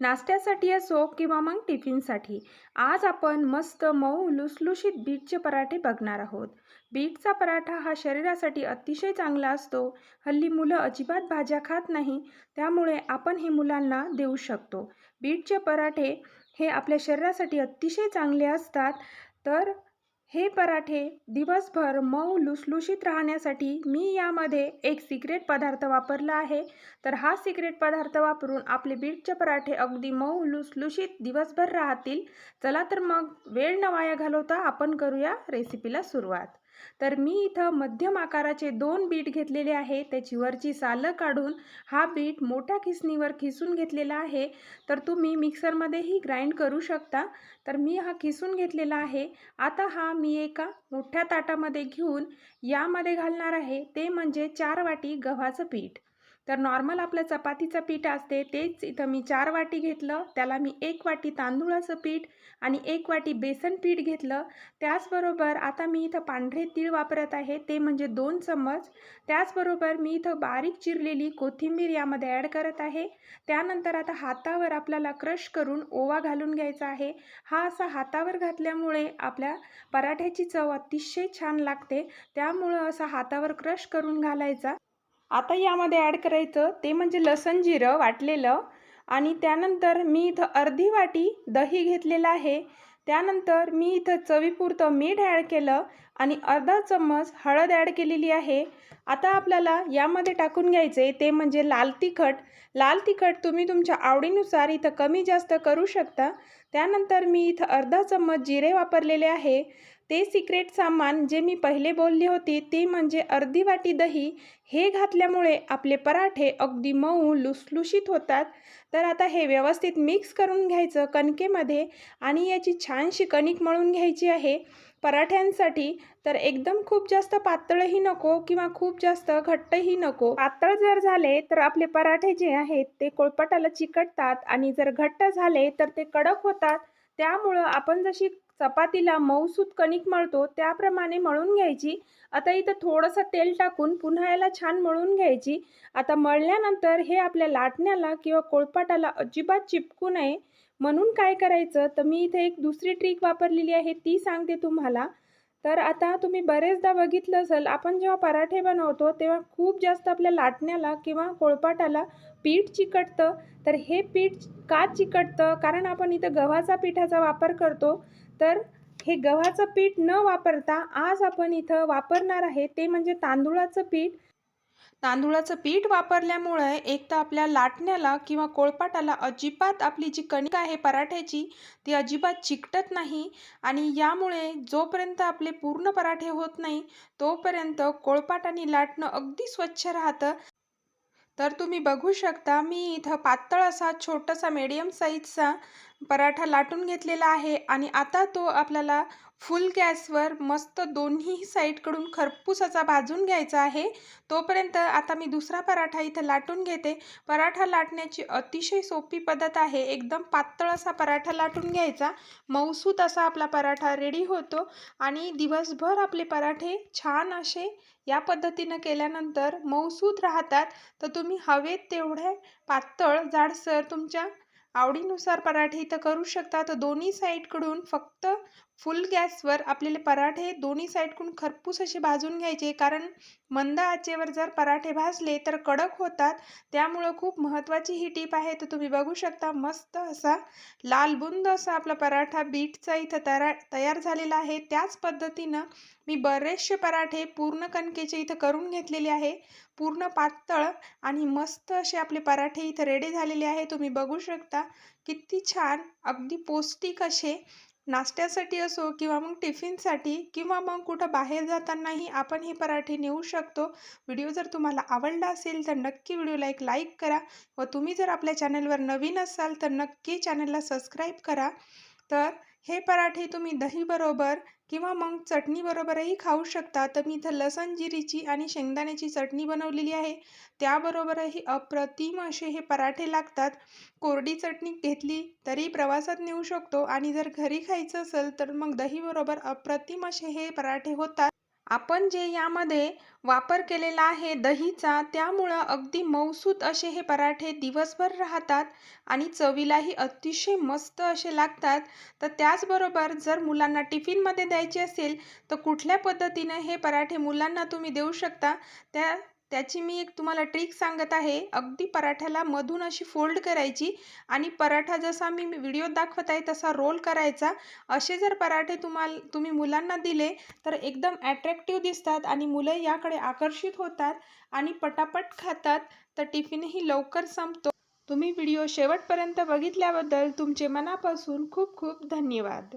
नाश्त्यासाठी असो किंवा मग टिफिनसाठी आज आपण मस्त मऊ लुसलुशीत बीटचे पराठे बघणार आहोत. बीटचा पराठा हा शरीरासाठी अतिशय चांगला असतो. हल्ली मुलं अजिबात भाज्या खात नाही त्यामुळे आपण हे मुलांना देऊ शकतो. बीटचे पराठे हे आपल्या शरीरासाठी अतिशय चांगले असतात. तर हे पराठे दिवसभर मऊ लुसलुशीत राहण्यासाठी मी यामध्ये एक सिक्रेट पदार्थ वापरला आहे. तर हा सिक्रेट पदार्थ वापरून आपले बीटचे पराठे अगदी मऊ लुसलुशीत दिवसभर राहतील. चला तर मग वेळ न वाया घालवता आपण करूया रेसिपीला सुरुवात. तर मी इथं मध्यम आकाराचे दोन बीट घेतलेले आहे. त्याची वरची सालं काढून हा बीट मोठ्या खिसणीवर खिसून घेतलेला आहे. तर तुम्ही मिक्सरमध्येही ग्राइंड करू शकता. तर मी हा खिसून घेतलेला आहे. आता हा मी एका मोठ्या ताटामध्ये घेऊन यामध्ये घालणार आहे. ते म्हणजे चार वाटी गव्हाचं पीठ. तर नॉर्मल आपलं चपातीचं पीठ असते तेच इथं मी चार वाटी घेतलं त्याला मी एक वाटी तांदूळाचं पीठ आणि एक वाटी बेसन पीठ घेतलं. त्याचबरोबर आता मी इथं पांढरे तीळ वापरत आहे ते म्हणजे दोन चम्मच. त्याचबरोबर मी इथं बारीक चिरलेली कोथिंबीर यामध्ये ॲड करत आहे. त्यानंतर आता हातावर आपल्याला क्रश करून ओवा घालून घ्यायचा आहे. हा असा हातावर घातल्यामुळे आपल्या पराठ्याची चव अतिशय छान लागते. त्यामुळं असा हातावर क्रश करून घालायचा. आता यामध्ये ॲड करायचं ते म्हणजे लसण जिरं वाटलेलं. आणि त्यानंतर मी इथं अर्धी वाटी दही घेतलेलं आहे. त्यानंतर मी इथं चवीपुरतं मीठ ॲड केलं आणि अर्धा चम्मच हळद ॲड केलेली आहे. आता आपल्याला यामध्ये टाकून घ्यायचे ते म्हणजे लाल तिखट. लाल तिखट तुम्ही तुमच्या आवडीनुसार इथं कमी जास्त करू शकता. त्यानंतर मी इथं अर्धा चम्मच जिरे वापरलेले आहे. ते सिक्रेट सामान जे मी पहिले बोलली होती ती म्हणजे अर्धी वाटी दही हे घातल्यामुळे आपले पराठे अगदी मऊ लुसलुशीत होतात. तर आता हे व्यवस्थित मिक्स करून घ्यायचं कणकेमध्ये आणि याची छानशी कणिक मळून घ्यायची आहे पराठ्यांसाठी. तर एकदम खूप जास्त पातळही नको किंवा खूप जास्त घट्टही नको. पातळ जर झाले तर आपले पराठे जे आहेत ते कोळपटाला चिकटतात आणि जर घट्ट झाले तर ते कडक होतात. त्यामुळं आपण जशी चपातीला मऊसूत कणिक मळतो त्याप्रमाणे मळून घ्यायची. आता इथं थोडंसं तेल टाकून पुन्हा याला छान मळून घ्यायची. आता मळल्यानंतर हे आपल्या लाटण्याला किंवा कोळपाटाला अजिबात चिपकू नये. म्हणून काय करायचं? तर मी इथे एक दुसरी ट्रिक वापरलेली आहे ती सांगते तुम्हाला. तर आता तुम्ही बरेचदा बघितलं असेल आपण जेव्हा पराठे बनवतो तेव्हा खूप जास्त आपल्या लाटण्याला किंवा कोळपाटाला पीठ चिकटतं. तर हे पीठ का चिकटतं? कारण आपण इथं गव्हाचा पिठाचा वापर करतो. तर हे गव्हाचं पीठ न वापरता आज आपण इथं वापरणार आहे ते म्हणजे तांदूळाचं पीठ. तांदूळाचं पीठ वापरल्यामुळे एक तर आपल्या लाटण्याला किंवा कोळपाटाला अजिबात आपली जी कणिक आहे पराठ्याची ती अजिबात चिकटत नाही आणि यामुळे जोपर्यंत आपले पूर्ण पराठे होत नाही तोपर्यंत कोळपाट आणि लाटणं अगदी स्वच्छ राहतं. तर तुम्ही बघू शकता मी इथं पातळ असा छोटासा मीडियम साईजचा पराठा लाटून घेतलेला आहे आणि आता तो आपल्याला फुल गॅसवर मस्त दोन्ही साईडकडून खरपूस असा भाजून घ्यायचा आहे. तोपर्यंत आता मी दुसरा पराठा इथं लाटून घेते. पराठा लाटण्याची अतिशय सोपी पद्धत आहे. एकदम पातळ असा पराठा लाटून घ्यायचा. मऊसूत असा आपला पराठा रेडी होतो. आणि दिवसभर आपले पराठे छान असे या पद्धतीनं केल्यानंतर मऊसूत राहतात. तर तुम्ही हवेत तेवढे पातळ जाडसर तुमच्या आवडीनुसार पराठे इथं करू शकता. तर दोन्ही साईडकडून फक्त फुल गॅसवर आपल्याला पराठे दोन्ही साईडकडून खरपूस असे भाजून घ्यायचे. कारण मंद आचेवर जर पराठे भाजले तर कडक होतात. त्यामुळं खूप महत्त्वाची ही टीप आहे. तर तुम्ही बघू शकता मस्त असा लालबुंद असा आपला पराठा बीटचा इथं तयार तयार झालेला आहे. त्याच पद्धतीनं मी बरेचसे पराठे पूर्ण कणकेचे इथं करून घेतलेले आहे. पूर्ण पातळ आणि मस्त असे आपले पराठे इथं रेडी झालेले आहे. तुम्ही बघू शकता किती छान अगदी पौष्टिक असे नाश्त्यासाठी असो किंवा मग टिफिनसाठी किंवा मग कुठं बाहेर जातानाही आपण हे पराठे नेऊ शकतो. व्हिडिओ जर तुम्हाला आवडला असेल तर नक्की व्हिडिओला एक लाईक करा व तुम्ही जर आपल्या चॅनलवर नवीन असाल तर नक्की चॅनलला सबस्क्राईब करा. तर हे पराठे तुम्ही दहीबरोबर किंवा मग चटणीबरोबरही खाऊ शकता. तर मी इथं लसण जिरीची आणि शेंगदाण्याची चटणी बनवलेली आहे. त्याबरोबरही अप्रतिम असे हे पराठे लागतात. कोरडी चटणी घेतली तरी प्रवासात नेऊ शकतो आणि जर घरी खायचं असेल तर मग दहीबरोबर अप्रतिम असे हे पराठे होतात. आपण जे यामध्ये वापर केलेला आहे दहीचा त्यामुळं अगदी मऊसूत असे हे पराठे दिवसभर राहतात आणि चवीलाही अतिशय मस्त असे लागतात. तर त्याचबरोबर जर मुलांना टिफिनमध्ये द्यायचे असेल तर कुठल्या पद्धतीने हे पराठे मुलांना तुम्ही देऊ शकता? त्या त्याची मी एक तुम्हाला ट्रिक सांगत आहे. अगदी पराठ्याला मधून अशी फोल्ड करायची आणि पराठा जसा मी व्हिडिओत दाखवत आहे तसा रोल करायचा. असे जर पराठे तुम्हाला तुम्ही मुलांना दिले तर एकदम ॲट्रॅक्टिव्ह दिसतात आणि मुलं याकडे आकर्षित होतात आणि पटापट खातात. तर टिफिनही लवकर संपतो. तुम्ही व्हिडिओ शेवटपर्यंत बघितल्याबद्दल तुमचे मनापासून खूप खूप धन्यवाद.